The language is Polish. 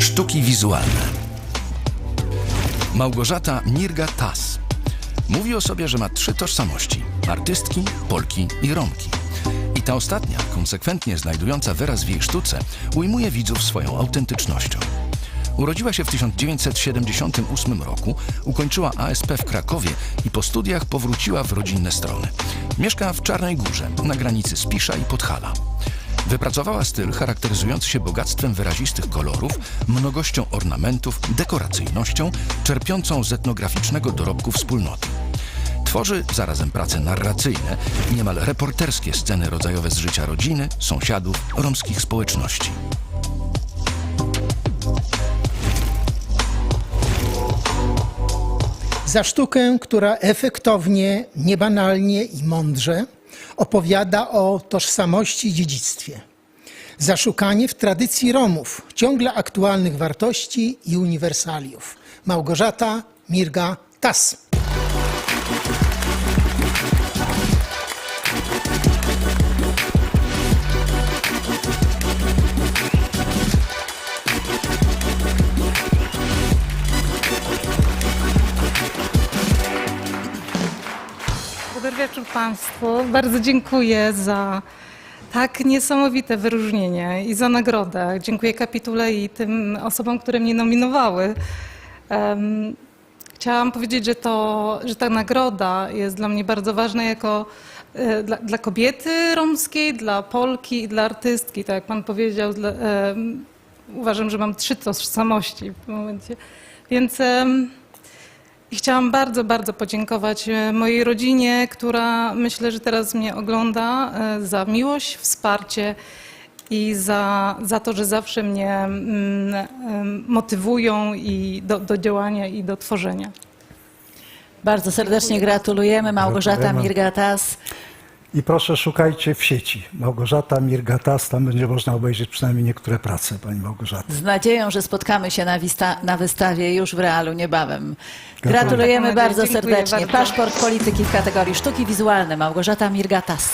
Sztuki wizualne. Małgorzata Mirga-Tas. Mówi o sobie, że ma trzy tożsamości: artystki, Polki i Romki. I ta ostatnia, konsekwentnie znajdująca wyraz w jej sztuce, ujmuje widzów swoją autentycznością. Urodziła się w 1978 roku, ukończyła ASP w Krakowie i po studiach powróciła w rodzinne strony. Mieszka w Czarnej Górze, na granicy Spisza i Podhala. Wypracowała styl charakteryzujący się bogactwem wyrazistych kolorów, mnogością ornamentów, dekoracyjnością, czerpiącą z etnograficznego dorobku wspólnoty. Tworzy zarazem prace narracyjne, niemal reporterskie sceny rodzajowe z życia rodziny, sąsiadów, romskich społeczności. Za sztukę, która efektownie, niebanalnie i mądrze opowiada o tożsamości i dziedzictwie. Za szukanie w tradycji Romów ciągle aktualnych wartości i uniwersaliów. Małgorzata Mirga Tas. Wieczór Państwu. Bardzo dziękuję za tak niesamowite wyróżnienie i za nagrodę. Dziękuję kapitule i tym osobom, które mnie nominowały. Em, chciałam powiedzieć, że, to, że ta nagroda jest dla mnie bardzo ważna jako e, dla, dla kobiety romskiej, dla Polki i dla artystki. Tak jak Pan powiedział, dla, uważam, że mam trzy tożsamości w tym momencie. Więc... i chciałam bardzo, bardzo podziękować e, mojej rodzinie, która myślę, że teraz mnie ogląda, e, za miłość, wsparcie i za, za to, że zawsze mnie mm, em, motywują i do, do działania i do tworzenia. Bardzo serdecznie gratulujemy. Małgorzata. Mirgatas. I proszę szukajcie w sieci. Małgorzata Mirgatas, tam będzie można obejrzeć przynajmniej niektóre prace pani Małgorzaty. Z nadzieją, że spotkamy się na, wista- na wystawie już w realu niebawem. Gratulujemy bardzo Dziękuję serdecznie. bardzo. Paszport polityki w kategorii sztuki wizualne. Małgorzata Mirgatas.